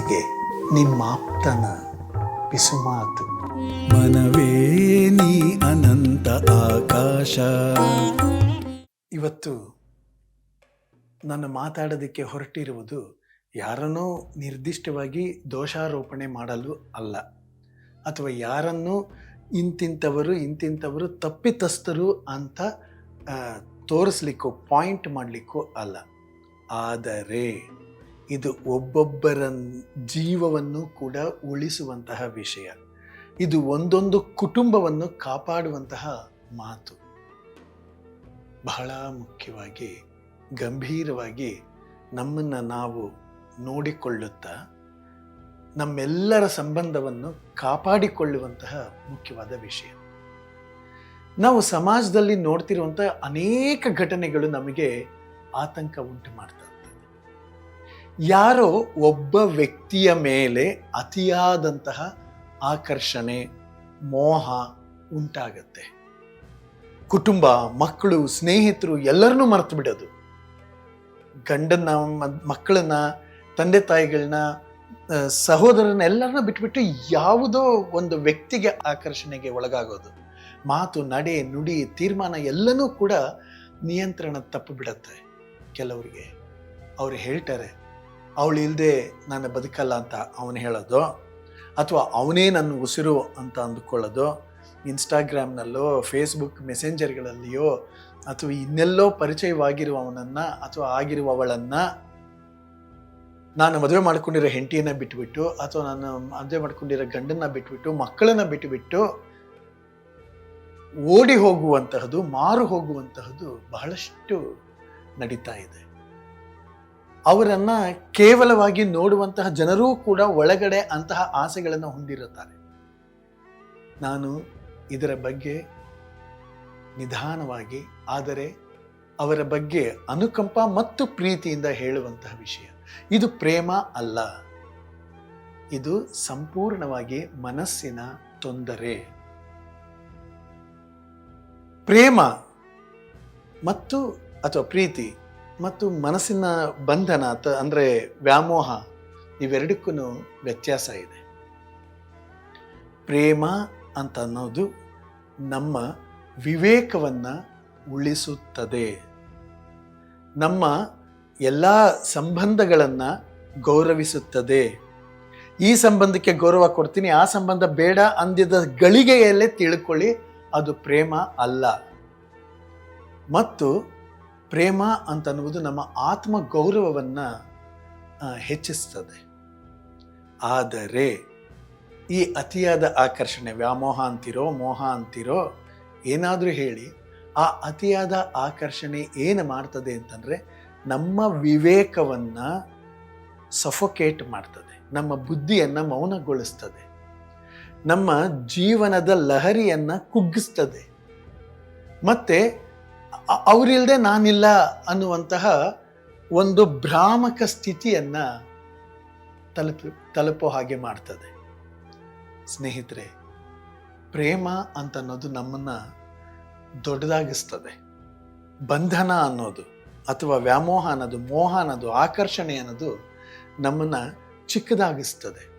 ಮನಸ್ಸಿಗೆ ನಿಮ್ಮಾಪ್ತನ ಪಿಸುಮಾತು ಮನವೇ ನೀ ಅನಂತ ಆಕಾಶ. ಇವತ್ತು ನಾನು ಮಾತಾಡೋದಕ್ಕೆ ಹೊರಟಿರುವುದು ಯಾರನ್ನೂ ನಿರ್ದಿಷ್ಟವಾಗಿ ದೋಷಾರೋಪಣೆ ಮಾಡಲು ಅಲ್ಲ. ಅಥವಾ ಯಾರನ್ನು ಇಂತಿಂಥವರು ಇಂತಿಂಥವರು ತಪ್ಪಿತಸ್ಥರು ಅಂತ ತೋರಿಸ್ಲಿಕ್ಕೋ ತೋರಿಸ್ಲಿಕ್ಕೂ ಪಾಯಿಂಟ್ ಮಾಡಲಿಕ್ಕೂ ಅಲ್ಲ. ಆದರೆ ಇದು ಒಬ್ಬೊಬ್ಬರ ಜೀವವನ್ನು ಕೂಡ ಉಳಿಸುವಂತಹ ವಿಷಯ. ಇದು ಒಂದೊಂದು ಕುಟುಂಬವನ್ನು ಕಾಪಾಡುವಂತಹ ಮಾತು. ಬಹಳ ಮುಖ್ಯವಾಗಿ, ಗಂಭೀರವಾಗಿ ನಮ್ಮನ್ನು ನಾವು ನೋಡಿಕೊಳ್ಳುತ್ತಾ, ನಮ್ಮೆಲ್ಲರ ಸಂಬಂಧವನ್ನು ಕಾಪಾಡಿಕೊಳ್ಳುವಂತಹ ಮುಖ್ಯವಾದ ವಿಷಯ. ನಾವು ಸಮಾಜದಲ್ಲಿ ನೋಡ್ತಿರುವಂಥ ಅನೇಕ ಘಟನೆಗಳು ನಮಗೆ ಆತಂಕ ಉಂಟು ಮಾಡ್ತಾ ಇರ್ತದೆ ಯಾರೋ ಒಬ್ಬ ವ್ಯಕ್ತಿಯ ಮೇಲೆ ಅತಿಯಾದಂತಹ ಆಕರ್ಷಣೆ, ಮೋಹ ಉಂಟಾಗತ್ತೆ. ಕುಟುಂಬ, ಮಕ್ಕಳು, ಸ್ನೇಹಿತರು ಎಲ್ಲರನ್ನೂ ಮರೆತು ಬಿಡೋದು. ಗಂಡನ್ನ ಮಕ್ಕಳನ್ನ, ತಂದೆ ತಾಯಿಗಳನ್ನ ಸಹೋದರನ ಎಲ್ಲರನ್ನ ಬಿಟ್ಬಿಟ್ಟು ಯಾವುದೋ ಒಂದು ವ್ಯಕ್ತಿಗೆ ಆಕರ್ಷಣೆಗೆ ಒಳಗಾಗೋದು. ಮಾತು, ನಡೆ, ನುಡಿ, ತೀರ್ಮಾನ ಎಲ್ಲನೂ ಕೂಡ ನಿಯಂತ್ರಣ ತಪ್ಪು ಬಿಡತ್ತೆ ಕೆಲವರಿಗೆ. ಅವ್ರು ಹೇಳ್ತಾರೆ ಅವಳು ಇಲ್ಲದೆ ನಾನು ಬದುಕಲ್ಲ ಅಂತ ಅವನು ಹೇಳೋದು, ಅಥವಾ ಅವನೇ ನನ್ನ ಉಸಿರು ಅಂತ ಅಂದುಕೊಳ್ಳೋದು, ಇನ್ಸ್ಟಾಗ್ರಾಮ್ನಲ್ಲೋ, ಫೇಸ್ಬುಕ್ ಮೆಸೆಂಜರ್ಗಳಲ್ಲಿಯೋ, ಅಥವಾ ಇನ್ನೆಲ್ಲೋ ಪರಿಚಯವಾಗಿರುವವನನ್ನು ಅಥವಾ ಆಗಿರುವವಳನ್ನು ನಾನು ಮದುವೆ ಮಾಡ್ಕೊಂಡಿರೋ ಹೆಂಡತಿಯನ್ನು ಬಿಟ್ಟುಬಿಟ್ಟು ಅಥವಾ ನಾನು ಮದುವೆ ಮಾಡ್ಕೊಂಡಿರೋ ಗಂಡನ್ನ ಬಿಟ್ಬಿಟ್ಟು, ಮಕ್ಕಳನ್ನು ಬಿಟ್ಟುಬಿಟ್ಟು ಓಡಿ ಹೋಗುವಂತಹದ್ದು, ಮಾರು ಹೋಗುವಂತಹದ್ದು ಬಹಳಷ್ಟು ನಡೀತಾ ಇದೆ. ಅವರನ್ನ ಕೇವಲವಾಗಿ ನೋಡುವಂತಹ ಜನರೂ ಕೂಡ ಒಳಗಡೆ ಅಂತಹ ಆಸೆಗಳನ್ನು ಹೊಂದಿರುತ್ತಾರೆ. ನಾನು ಇದರ ಬಗ್ಗೆ ನಿಧಾನವಾಗಿ, ಆದರೆ ಅವರ ಬಗ್ಗೆ ಅನುಕಂಪ ಮತ್ತು ಪ್ರೀತಿಯಿಂದ ಹೇಳುವಂತಹ ವಿಷಯ. ಇದು ಪ್ರೇಮ ಅಲ್ಲ. ಇದು ಸಂಪೂರ್ಣವಾಗಿ ಮನಸ್ಸಿನ ತೊಂದರೆ. ಪ್ರೇಮ ಮತ್ತು, ಅಥವಾ ಪ್ರೀತಿ ಮತ್ತು ಮನಸ್ಸಿನ ಬಂಧನ ಅಥ ಅಂದರೆ ವ್ಯಾಮೋಹ ಇವೆರಡಕ್ಕೂ ವ್ಯತ್ಯಾಸ ಇದೆ. ಪ್ರೇಮ ಅಂತ ಅನ್ನೋದು ನಮ್ಮ ವಿವೇಕವನ್ನು ಉಳಿಸುತ್ತದೆ. ನಮ್ಮ ಎಲ್ಲ ಸಂಬಂಧಗಳನ್ನು ಗೌರವಿಸುತ್ತದೆ. ಈ ಸಂಬಂಧಕ್ಕೆ ಗೌರವ ಕೊಡ್ತೀನಿ, ಆ ಸಂಬಂಧ ಬೇಡ ಅಂದಿದ ಗಳಿಗೆಯಲ್ಲೇ ತಿಳ್ಕೊಳ್ಳಿ, ಅದು ಪ್ರೇಮ ಅಲ್ಲ. ಮತ್ತು ಪ್ರೇಮ ಅಂತ ಅನ್ನುವುದು ನಮ್ಮ ಆತ್ಮ ಗೌರವವನ್ನು ಹೆಚ್ಚಿಸ್ತದೆ. ಆದರೆ, ಈ ಅತಿಯಾದ ಆಕರ್ಷಣೆ ವ್ಯಾಮೋಹ ಅಂತಿರೋ, ಮೋಹ ಅಂತಿರೋ, ಏನಾದರೂ ಹೇಳಿ, ಆ ಅತಿಯಾದ ಆಕರ್ಷಣೆ ಏನು ಮಾಡ್ತದೆ ಅಂತಂದರೆ, ನಮ್ಮ ವಿವೇಕವನ್ನು ಸಫೊಕೇಟ್ ಮಾಡ್ತದೆ. ನಮ್ಮ ಬುದ್ಧಿಯನ್ನು ಮೌನಗೊಳಿಸ್ತದೆ. ನಮ್ಮ ಜೀವನದ ಲಹರಿಯನ್ನು ಕುಗ್ಗಿಸ್ತದೆ. ಮತ್ತೆ ಅ- ಅವರಿಲ್ದೆ ನಾನಿಲ್ಲ ಅನ್ನುವಂತಹ ಒಂದು ಭ್ರಾಮಕ ಸ್ಥಿತಿಯನ್ನು ತಲುಪ, ತಲುಪೋ ಹಾಗೆ ಮಾಡ್ತದೆ. ಸ್ನೇಹಿತರೆ, ಪ್ರೇಮ ಅಂತ ಅನ್ನೋದು ನಮ್ಮನ್ನು ದೊಡ್ಡದಾಗಿಸ್ತದೆ. ಬಂಧನ ಅನ್ನೋದು ಅಥವಾ ವ್ಯಾಮೋಹ ಅನ್ನೋದು, ಮೋಹ ಅನ್ನೋದು, ಆಕರ್ಷಣೆ ಅನ್ನೋದು ನಮ್ಮನ್ನು ಚಿಕ್ಕದಾಗಿಸ್ತದೆ.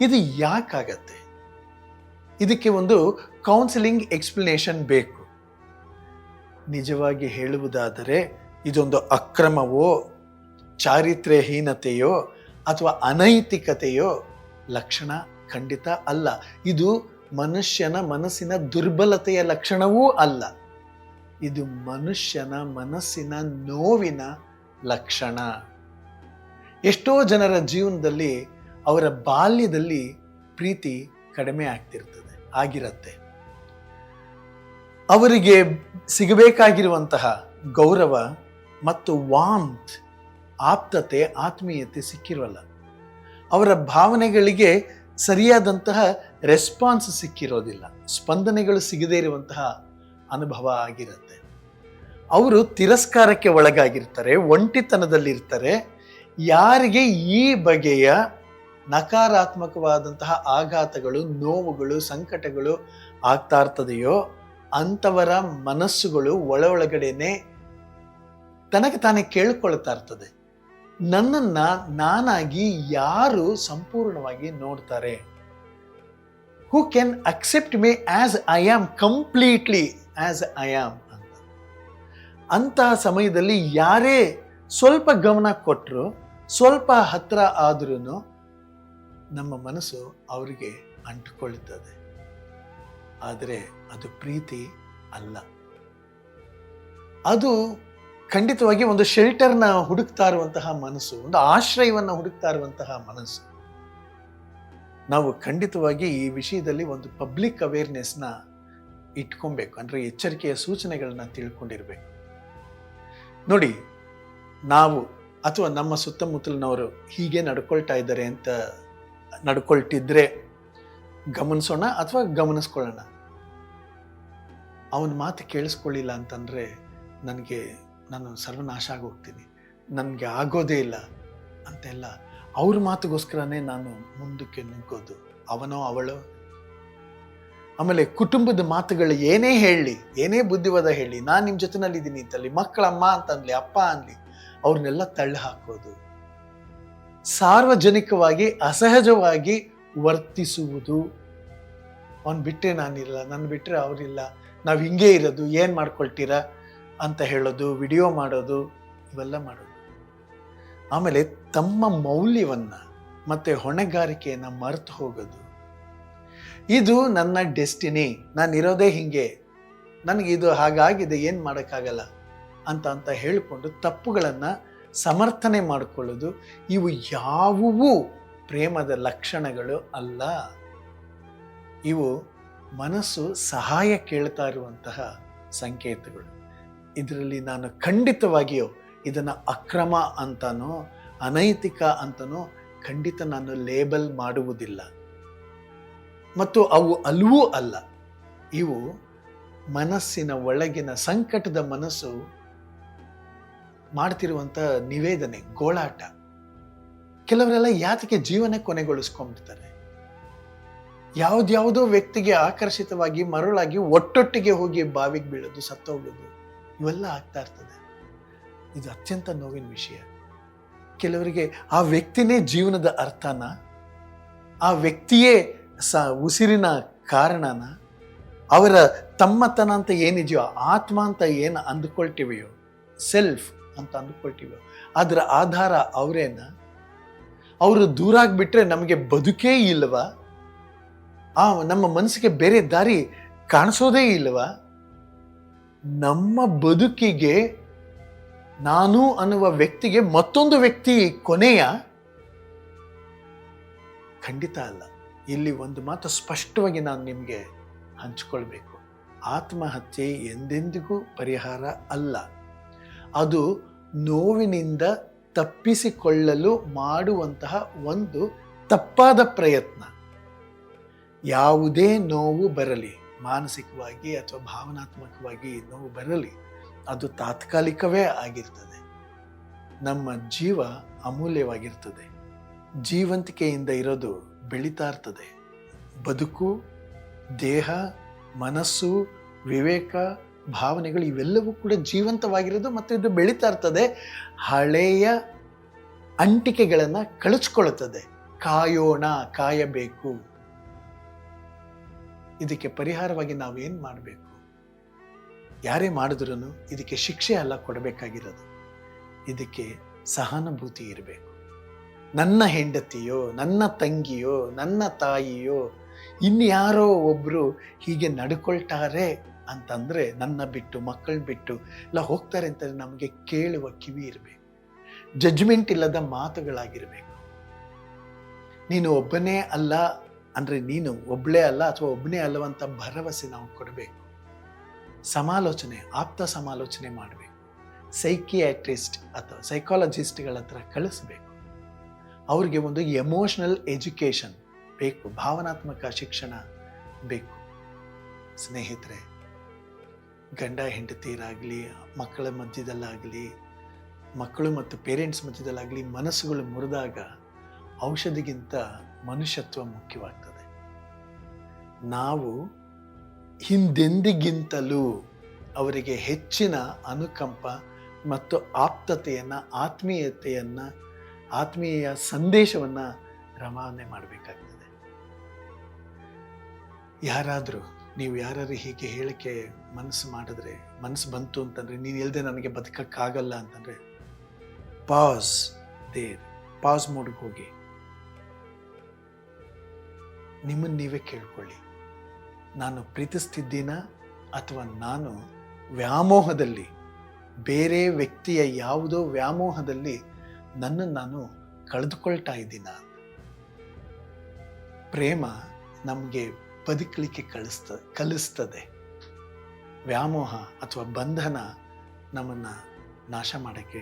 ಇದು ಯಾಕಾಗತ್ತೆ? ಇದಕ್ಕೆ ಒಂದು ಕೌನ್ಸಿಲಿಂಗ್ ಎಕ್ಸ್ಪ್ಲನೇಷನ್ ಬೇಕು. ನಿಜವಾಗಿ ಹೇಳುವುದಾದರೆ, ಇದೊಂದು ಅಕ್ರಮವೋ, ಚಾರಿತ್ರ್ಯಹೀನತೆಯೋ ಅಥವಾ ಅನೈತಿಕತೆಯೋ ಲಕ್ಷಣ ಖಂಡಿತ ಅಲ್ಲ. ಇದು ಮನುಷ್ಯನ ಮನಸ್ಸಿನ ದುರ್ಬಲತೆಯ ಲಕ್ಷಣವೂ ಅಲ್ಲ. ಇದು ಮನುಷ್ಯನ ಮನಸ್ಸಿನ ನೋವಿನ ಲಕ್ಷಣ. ಎಷ್ಟೋ ಜನರ ಜೀವನದಲ್ಲಿ ಅವರ ಬಾಲ್ಯದಲ್ಲಿ ಪ್ರೀತಿ ಕಡಿಮೆ ಆಗ್ತಿರ್ತದೆ, ಆಗಿರತ್ತೆ. ಅವರಿಗೆ ಸಿಗಬೇಕಾಗಿರುವಂತಹ ಗೌರವ ಮತ್ತು ವಾಮ್ತ್ ಆಪ್ತತೆ, ಆತ್ಮೀಯತೆ ಸಿಕ್ಕಿರೋಲ್ಲ. ಅವರ ಭಾವನೆಗಳಿಗೆ ಸರಿಯಾದಂತಹ ರೆಸ್ಪಾನ್ಸ್ ಸಿಕ್ಕಿರೋದಿಲ್ಲ. ಸ್ಪಂದನೆಗಳು ಸಿಗದೇ ಇರುವಂತಹ ಅನುಭವ ಆಗಿರುತ್ತೆ. ಅವರು ತಿರಸ್ಕಾರಕ್ಕೆ ಒಳಗಾಗಿರ್ತಾರೆ, ಒಂಟಿತನದಲ್ಲಿರ್ತಾರೆ. ಯಾರಿಗೆ ಈ ಬಗೆಯ ನಕಾರಾತ್ಮಕವಾದಂತಹ ಆಘಾತಗಳು, ನೋವುಗಳು, ಸಂಕಟಗಳು ಆಗ್ತಾ ಇರ್ತದೆಯೋ ಅಂಥವರ ಮನಸ್ಸುಗಳು ಒಳ ಒಳಗಡೆನೆ ತನಗೆ ತಾನೇ ಕೇಳ್ಕೊಳ್ತಾ ಇರ್ತದೆ. ನನ್ನನ್ನ ನಾನಾಗಿ ಯಾರು ಸಂಪೂರ್ಣವಾಗಿ ನೋಡ್ತಾರೆ. Who can accept me as I am completely as I am ಅಂತ. ಅಂತಹ ಸಮಯದಲ್ಲಿ ಯಾರೇ ಸ್ವಲ್ಪ ಗಮನ ಕೊಟ್ಟರು ಸ್ವಲ್ಪ ಹತ್ರ ಆದ್ರೂ ನಮ್ಮ ಮನಸ್ಸು ಅವರಿಗೆ ಅಂಟಿಕೊಳ್ಳುತ್ತದೆ ಆದರೆ ಅದು ಪ್ರೀತಿ ಅಲ್ಲ. ಅದು ಖಂಡಿತವಾಗಿ ಒಂದು ಶೆಲ್ಟರ್ನ ಹುಡುಕ್ತಾ ಇರುವಂತಹ ಮನಸ್ಸು, ಒಂದು ಆಶ್ರಯವನ್ನ ಹುಡುಕ್ತಾ ಇರುವಂತಹ ಮನಸ್ಸು. ನಾವು ಖಂಡಿತವಾಗಿ ಈ ವಿಷಯದಲ್ಲಿ ಒಂದು ಪಬ್ಲಿಕ್ ಅವೇರ್ನೆಸ್ನ ಇಟ್ಕೊಬೇಕು, ಅಂದರೆ ಎಚ್ಚರಿಕೆಯ ಸೂಚನೆಗಳನ್ನ ತಿಳ್ಕೊಂಡಿರ್ಬೇಕು. ನೋಡಿ, ನಾವು ಅಥವಾ ನಮ್ಮ ಸುತ್ತಮುತ್ತಲಿನವರು ಹೀಗೆ ನಡ್ಕೊಳ್ತಾ ಇದ್ದಾರೆ ಅಂತ ನಡ್ಕೊಳ್ತಿದ್ರೆ ಗಮನಿಸೋಣ ಅಥವಾ ಗಮನಿಸ್ಕೊಳ್ಳೋಣ? ಅವನ ಮಾತು ಕೇಳಿಸ್ಕೊಳ್ಳಿಲ್ಲ ಅಂತಂದರೆ ನನಗೆ, ನಾನು ಸರ್ವನಾಶ ಆಗೋಗ್ತೀನಿ. ನನಗೆ ಆಗೋದೇ ಇಲ್ಲ ಅಂತೆಲ್ಲ ಅವ್ರ ಮಾತುಗೋಸ್ಕರನೇ ನಾನು ಮುಂದಕ್ಕೆ ನುಗ್ಗೋದು. ಅವನೋ ಅವಳೋ? ಆಮೇಲೆ ಕುಟುಂಬದ ಮಾತುಗಳು ಏನೇ ಹೇಳಲಿ ಏನೇ ಬುದ್ಧಿವಾದ ಹೇಳಿ, ನಾನು ನಿಮ್ಮ ಜೊತೆನಲ್ಲಿ ಇದ್ದೀನಿ ಅಂತಲ್ಲಿ, ಮಕ್ಕಳಮ್ಮ ಅಂತನ್ಲಿ ಅಪ್ಪ ಅನ್ಲಿ, ಅವ್ರನ್ನೆಲ್ಲ ತಳ್ಳಿ ಹಾಕೋದು. ಸಾರ್ವಜನಿಕವಾಗಿ, ಅಸಹಜವಾಗಿ ವರ್ತಿಸುವುದು. ಅವ್ನು ಬಿಟ್ಟರೆ ನಾನಿಲ್ಲ ನನ್ನ ಬಿಟ್ಟರೆ ಅವರಿಲ್ಲ. ನಾವು ಹಿಂಗೆ ಇರೋದು, ಏನು ಮಾಡ್ಕೊಳ್ತೀರಾ ಅಂತ ಹೇಳೋದು, ವಿಡಿಯೋ ಮಾಡೋದು, ಇವೆಲ್ಲ ಮಾಡೋದು. ಆಮೇಲೆ ತಮ್ಮ ಮೌಲ್ಯವನ್ನು ಮತ್ತು ಹೊಣೆಗಾರಿಕೆಯನ್ನು ಮರೆತು ಹೋಗೋದು. ಇದು ನನ್ನ ಡೆಸ್ಟಿನಿ ನಾನು ಇರೋದೇ ಹಿಂಗೆ. ನನಗೆ ಇದು ಹಾಗಾಗಿದೆ, ಏನು ಮಾಡೋಕ್ಕಾಗಲ್ಲ ಅಂತ ಅಂತ ಹೇಳಿಕೊಂಡು ತಪ್ಪುಗಳನ್ನು ಸಮರ್ಥನೆ ಮಾಡಿಕೊಳ್ಳೋದು, ಇವು ಯಾವುವು ಪ್ರೇಮದ ಲಕ್ಷಣಗಳು ಅಲ್ಲ. ಇವು ಮನಸ್ಸು ಸಹಾಯ ಕೇಳ್ತಾ ಇರುವಂತಹ ಸಂಕೇತಗಳು. ಇದರಲ್ಲಿ ನಾನು ಖಂಡಿತವಾಗಿಯೂ ಇದನ್ನು ಅಕ್ರಮ ಅಂತನೋ, ಅನೈತಿಕ ಅಂತನೋ ಖಂಡಿತ ನಾನು ಲೇಬಲ್ ಮಾಡುವುದಿಲ್ಲ. ಮತ್ತು ಅವು ಅಲ್ವೂ ಅಲ್ಲ. ಇವು ಮನಸ್ಸಿನ ಒಳಗಿನ ಸಂಕಟದ ಮನಸ್ಸು ಮಾಡ್ತಿರುವಂಥ ನಿವೇದನೆ, ಗೋಳಾಟ. ಕೆಲವರೆಲ್ಲ ಯಾತಕ್ಕೆ ಜೀವನ ಕೊನೆಗೊಳಿಸ್ಕೊಂಡ್ಬಿಡ್ತಾರೆ? ಯಾವ್ದ್ಯಾವುದೋ ವ್ಯಕ್ತಿಗೆ ಆಕರ್ಷಿತವಾಗಿ, ಮರುಳಾಗಿ ಒಟ್ಟೊಟ್ಟಿಗೆ ಹೋಗಿ ಬಾವಿಗೆ ಬೀಳೋದು ಸತ್ತೋಗೋದು ಇವೆಲ್ಲ ಆಗ್ತಾ ಇರ್ತದೆ. ಇದು ಅತ್ಯಂತ ನೋವಿನ ವಿಷಯ. ಕೆಲವರಿಗೆ ಆ ವ್ಯಕ್ತಿನೇ ಜೀವನದ ಅರ್ಥನ, ಆ ವ್ಯಕ್ತಿಯೇ ಸ ಉಸಿರಿನ ಕಾರಣನ, ಅವರ ತಮ್ಮತನ ಅಂತ ಏನಿದೆಯೋ, ಆತ್ಮ ಅಂತ ಏನು ಅಂದುಕೊಳ್ತೀವಿಯೋ, ಸೆಲ್ಫ್ ಅಂತ ಅಂದ್ಕೊಳ್ತೀವೋ ಅದರ ಆಧಾರ ಅವರೇನ? ಅವರು ದೂರ ಆಗಿಬಿಟ್ರೆ ನಮಗೆ ಬದುಕೇ ಇಲ್ವಾ? ಆ, ನಮ್ಮ ಮನಸ್ಸಿಗೆ ಬೇರೆ ದಾರಿ ಕಾಣಿಸೋದೇ ಇಲ್ಲವ? ನಮ್ಮ ಬದುಕಿಗೆ ನಾನು ಅನ್ನುವ ವ್ಯಕ್ತಿಗೆ ಮತ್ತೊಂದು ವ್ಯಕ್ತಿ ಕೊನೆಯ? ಖಂಡಿತ ಅಲ್ಲ. ಇಲ್ಲಿ ಒಂದು ಮಾತು ಸ್ಪಷ್ಟವಾಗಿ ನಾನು ನಿಮಗೆ ಹಂಚಿಕೊಳ್ಬೇಕು. ಆತ್ಮಹತ್ಯೆ ಎಂದೆಂದಿಗೂ ಪರಿಹಾರ ಅಲ್ಲ. ಅದು ನೋವಿನಿಂದ ತಪ್ಪಿಸಿಕೊಳ್ಳಲು ಮಾಡುವಂತಹ ಒಂದು ತಪ್ಪಾದ ಪ್ರಯತ್ನ. ಯಾವುದೇ ನೋವು ಬರಲಿ, ಮಾನಸಿಕವಾಗಿ ಅಥವಾ ಭಾವನಾತ್ಮಕವಾಗಿ ನೋವು ಬರಲಿ, ಅದು ತಾತ್ಕಾಲಿಕವೇ ಆಗಿರ್ತದೆ. ನಮ್ಮ ಜೀವ ಅಮೂಲ್ಯವಾಗಿರ್ತದೆ. ಜೀವಂತಿಕೆಯಿಂದ ಇರೋದು ಬೆಳೀತಾ ಇರ್ತದೆ. ಬದುಕು, ದೇಹ, ಮನಸ್ಸು, ವಿವೇಕ, ಭಾವನೆಗಳು ಇವೆಲ್ಲವೂ ಕೂಡ ಜೀವಂತವಾಗಿರೋದು ಮತ್ತು ಇದು ಬೆಳೀತಾ ಇರ್ತದೆ. ಹಳೆಯ ಅಂಟಿಕೆಗಳನ್ನು ಕಳಚಿಕೊಳ್ಳುತ್ತದೆ. ಕಾಯೋಣ, ಕಾಯಬೇಕು. ಇದಕ್ಕೆ ಪರಿಹಾರವಾಗಿ ನಾವೇನ್ ಮಾಡಬೇಕು? ಯಾರೇ ಮಾಡಿದ್ರೂ ಇದಕ್ಕೆ ಶಿಕ್ಷೆ ಅಲ್ಲ ಕೊಡಬೇಕಾಗಿರೋದು. ಇದಕ್ಕೆ ಸಹಾನುಭೂತಿ ಇರಬೇಕು. ನನ್ನ ಹೆಂಡತಿಯೋ, ನನ್ನ ತಂಗಿಯೋ, ನನ್ನ ತಾಯಿಯೋ, ಇನ್ಯಾರೋ ಒಬ್ಬರು ಹೀಗೆ ನಡ್ಕೊಳ್ತಾರೆ ಅಂತಂದರೆ ನನ್ನ ಬಿಟ್ಟು, ಮಕ್ಕಳ ಬಿಟ್ಟು, ಇಲ್ಲ ಹೋಗ್ತಾರೆ ಅಂತಂದರೆ ನಮಗೆ ಕೇಳುವ ಕಿವಿ ಇರಬೇಕು. ಜಡ್ಜ್ಮೆಂಟ್ ಇಲ್ಲದ ಮಾತುಗಳಾಗಿರಬೇಕು. ನೀನು ಒಬ್ಬನೇ ಅಲ್ಲ ಅಂದ್ರೆ ನೀನು ಒಬ್ಳೇ ಅಲ್ಲ ಅಥವಾ ಒಬ್ಬನೇ ಅಲ್ಲವಂತ ಭರವಸೆ ನಾವು ಕೊಡಬೇಕು. ಸಮಾಲೋಚನೆ, ಆಪ್ತ ಸಮಾಲೋಚನೆ ಮಾಡಬೇಕು. ಸೈಕಿಯಾಟ್ರಿಸ್ಟ್ ಅಥವಾ ಸೈಕಾಲಜಿಸ್ಟ್ಗಳ ಹತ್ರ ಕಳಿಸ್ಬೇಕು. ಅವ್ರಿಗೆ ಒಂದು ಎಮೋಷನಲ್ ಎಜುಕೇಷನ್ ಬೇಕು, ಭಾವನಾತ್ಮಕ ಶಿಕ್ಷಣ ಬೇಕು. ಸ್ನೇಹಿತರೆ, ಗಂಡ, ಹೆಂಡತಿಯರಾಗಲಿ, ಮಕ್ಕಳ ಮಧ್ಯದಲ್ಲಾಗಲಿ, ಮಕ್ಕಳು ಮತ್ತು ಪೇರೆಂಟ್ಸ್ ಮಧ್ಯದಲ್ಲಾಗಲಿ ಮನಸ್ಸುಗಳು ಮುರಿದಾಗ ಔಷಧಿಗಿಂತ ಮನುಷ್ಯತ್ವ ಮುಖ್ಯವಾಗ್ತದೆ. ನಾವು ಹಿಂದೆಂದಿಗಿಂತಲೂ ಅವರಿಗೆ ಹೆಚ್ಚಿನ ಅನುಕಂಪ ಮತ್ತು ಆಪ್ತತೆಯನ್ನು, ಆತ್ಮೀಯತೆಯನ್ನು, ಆತ್ಮೀಯ ಸಂದೇಶವನ್ನು ರವಾನೆ ಮಾಡಬೇಕಾಗ್ತದೆ. ಯಾರಾದರೂ, ನೀವು ಯಾರಾದ್ರೂ ಹೀಗೆ ಹೇಳಿಕೆ ಮನಸ್ಸು ಮಾಡಿದ್ರೆ, ಮನಸ್ಸು ಬಂತು ಅಂತಂದರೆ, ನೀನು ಇಲ್ಲದೆ ನನಗೆ ಬದುಕಕ್ಕಾಗಲ್ಲ ಅಂತಂದರೆ ಪಾಸ್ ದೇರ್ ಪಾಸ್ ಮೋಡ್ಗೆ ಹೋಗಿ. ನಿಮ್ಮನ್ನು ನೀವೇ ಕೇಳ್ಕೊಳ್ಳಿ. ನಾನು ಪ್ರೀತಿಸ್ತಿದ್ದೀನಾ ಅಥವಾ ನಾನು ವ್ಯಾಮೋಹದಲ್ಲಿ, ಬೇರೆ ವ್ಯಕ್ತಿಯ ಯಾವುದೋ ವ್ಯಾಮೋಹದಲ್ಲಿ ನನ್ನನ್ನು ನಾನು ಕಳೆದುಕೊಳ್ತಾ ಇದ್ದೀನ? ಪ್ರೇಮ ನಮಗೆ ಬದುಕಲಿಕ್ಕೆ ಕಳಿಸ್ತ, ಕಲಿಸ್ತದೆ. ವ್ಯಾಮೋಹ ಅಥವಾ ಬಂಧನ ನಮ್ಮನ್ನು ನಾಶ ಮಾಡೋಕ್ಕೆ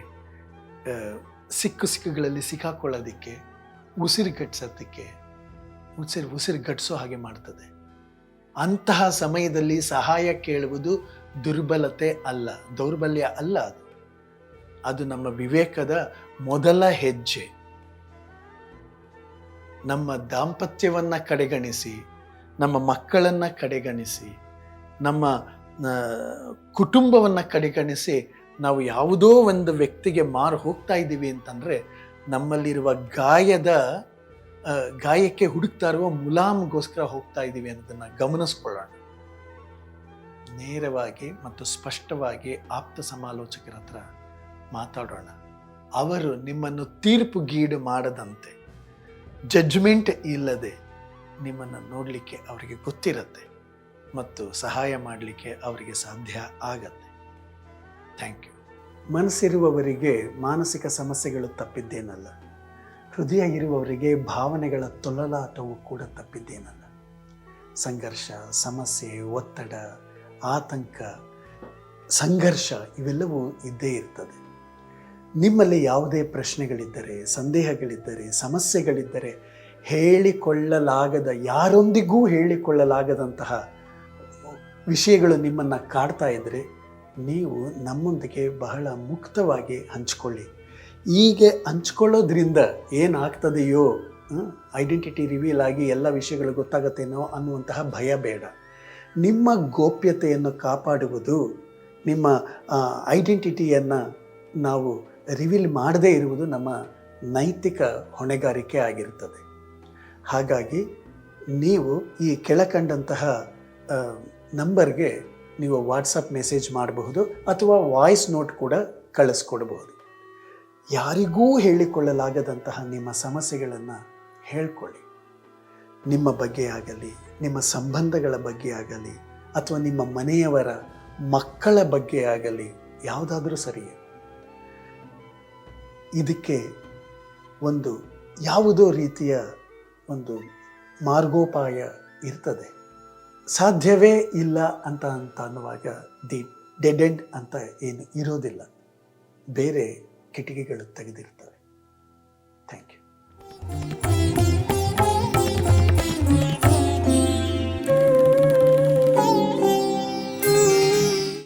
ಸಿಕ್ಕು ಸಿಕ್ಕುಗಳಲ್ಲಿ ಸಿಕ್ಕಾಕೊಳ್ಳೋದಕ್ಕೆ ಉಸಿರುಗಟ್ಟಿಸೋದಕ್ಕೆ ಉಸಿರು ಉಸಿರು ಘಟಿಸೋ ಹಾಗೆ ಮಾಡ್ತದೆ. ಅಂತಹ ಸಮಯದಲ್ಲಿ ಸಹಾಯ ಕೇಳುವುದು ದುರ್ಬಲತೆ ಅಲ್ಲ, ದೌರ್ಬಲ್ಯ ಅಲ್ಲ ಅದು. ಅದು ನಮ್ಮ ವಿವೇಕದ ಮೊದಲ ಹೆಜ್ಜೆ. ನಮ್ಮ ದಾಂಪತ್ಯವನ್ನು ಕಡೆಗಣಿಸಿ, ನಮ್ಮ ಮಕ್ಕಳನ್ನು ಕಡೆಗಣಿಸಿ, ನಮ್ಮ ಕುಟುಂಬವನ್ನು ಕಡೆಗಣಿಸಿ ನಾವು ಯಾವುದೋ ಒಂದು ವ್ಯಕ್ತಿಗೆ ಮಾರು ಹೋಗ್ತಾ ಇದ್ದೀವಿ ಅಂತಂದರೆ ನಮ್ಮಲ್ಲಿರುವ ಗಾಯದ ಗಾಯಕ್ಕೆ ಹುಡುಕ್ತಾ ಇರುವ ಮುಲಾಮ್ಗೋಸ್ಕರ ಹೋಗ್ತಾ ಇದ್ದೀವಿ ಅನ್ನೋದನ್ನು ಗಮನಿಸ್ಕೊಳ್ಳೋಣ. ನೇರವಾಗಿ ಮತ್ತು ಸ್ಪಷ್ಟವಾಗಿ ಆಪ್ತ ಸಮಾಲೋಚಕರ ಹತ್ರ ಮಾತಾಡೋಣ. ಅವರು ನಿಮ್ಮನ್ನು ತೀರ್ಪು ಗೀಡು ಮಾಡದಂತೆ ಜಡ್ಜ್ಮೆಂಟ್ ಇಲ್ಲದೆ ನಿಮ್ಮನ್ನು ನೋಡಲಿಕ್ಕೆ ಅವರಿಗೆ ಗೊತ್ತಿರುತ್ತೆ ಮತ್ತು ಸಹಾಯ ಮಾಡಲಿಕ್ಕೆ ಅವರಿಗೆ ಸಾಧ್ಯ ಆಗತ್ತೆ. ಥ್ಯಾಂಕ್ ಯು ಮನಸ್ಸಿರುವವರಿಗೆ ಮಾನಸಿಕ ಸಮಸ್ಯೆಗಳು ತಪ್ಪಿದ್ದೇನಲ್ಲ. ಹೃದಯ ಇರುವವರಿಗೆ ಭಾವನೆಗಳ ತೊಲಲಾಟವು ಕೂಡ ತಪ್ಪಿದ್ದೇನಲ್ಲ. ಸಂಘರ್ಷ, ಸಮಸ್ಯೆ, ಒತ್ತಡ, ಆತಂಕ, ಸಂಘರ್ಷ ಇವೆಲ್ಲವೂ ಇದ್ದೇ ಇರ್ತದೆ. ನಿಮ್ಮಲ್ಲಿ ಯಾವುದೇ ಪ್ರಶ್ನೆಗಳಿದ್ದರೆ, ಸಂದೇಹಗಳಿದ್ದರೆ, ಸಮಸ್ಯೆಗಳಿದ್ದರೆ ಹೇಳಿಕೊಳ್ಳಲಾಗದ, ಯಾರೊಂದಿಗೂ ಹೇಳಿಕೊಳ್ಳಲಾಗದಂತಹ ವಿಷಯಗಳು ನಿಮ್ಮನ್ನು ಕಾಡ್ತಾ ಇದ್ದರೆ ನೀವು ನಮ್ಮೊಂದಿಗೆ ಬಹಳ ಮುಕ್ತವಾಗಿ ಹಂಚ್ಕೊಳ್ಳಿ. ಹೀಗೆ ಹಂಚ್ಕೊಳ್ಳೋದ್ರಿಂದ ಏನಾಗ್ತದೆಯೋ ಐಡೆಂಟಿಟಿ ರಿವೀಲ್ ಆಗಿ ಎಲ್ಲ ವಿಷಯಗಳು ಗೊತ್ತಾಗತ್ತೇನೋ ಅನ್ನುವಂತಹ ಭಯ ಬೇಡ. ನಿಮ್ಮ ಗೋಪ್ಯತೆಯನ್ನು ಕಾಪಾಡುವುದು, ನಿಮ್ಮ ಐಡೆಂಟಿಟಿಯನ್ನು ನಾವು ರಿವೀಲ್ ಮಾಡದೇ ಇರುವುದು ನಮ್ಮ ನೈತಿಕ ಹೊಣೆಗಾರಿಕೆ ಆಗಿರುತ್ತದೆ. ಹಾಗಾಗಿ ನೀವು ಈ ಕೆಳಕಂಡಂತಹ ನಂಬರ್ಗೆ ನೀವು ವಾಟ್ಸಪ್ ಮೆಸೇಜ್ ಮಾಡಬಹುದು ಅಥವಾ ವಾಯ್ಸ್ ನೋಟ್ ಕೂಡ ಕಳಿಸ್ಕೊಡ್ಬಹುದು. ಯಾರಿಗೂ ಹೇಳಿಕೊಳ್ಳಲಾಗದಂತಹ ನಿಮ್ಮ ಸಮಸ್ಯೆಗಳನ್ನು ಹೇಳ್ಕೊಳ್ಳಿ. ನಿಮ್ಮ ಬಗ್ಗೆ ಆಗಲಿ, ನಿಮ್ಮ ಸಂಬಂಧಗಳ ಬಗ್ಗೆ ಆಗಲಿ, ಅಥವಾ ನಿಮ್ಮ ಮನೆಯವರ ಮಕ್ಕಳ ಬಗ್ಗೆ ಆಗಲಿ, ಯಾವುದಾದ್ರೂ ಸರಿಯೇ ಇದಕ್ಕೆ ಒಂದು ಯಾವುದೋ ರೀತಿಯ ಒಂದು ಮಾರ್ಗೋಪಾಯ ಇರ್ತದೆ. ಸಾಧ್ಯವೇ ಇಲ್ಲ ಅಂತ ಅಂತ ಅನ್ನುವಾಗ ದಿ ಡೆಡ್ ಎಂಡ್ ಅಂತ ಏನು ಇರೋದಿಲ್ಲ. ಬೇರೆ ಕಿಟಕಿಗಳು ತೆಗೆದಿರ್ತವೆ ಥ್ಯಾಂಕ್ ಯು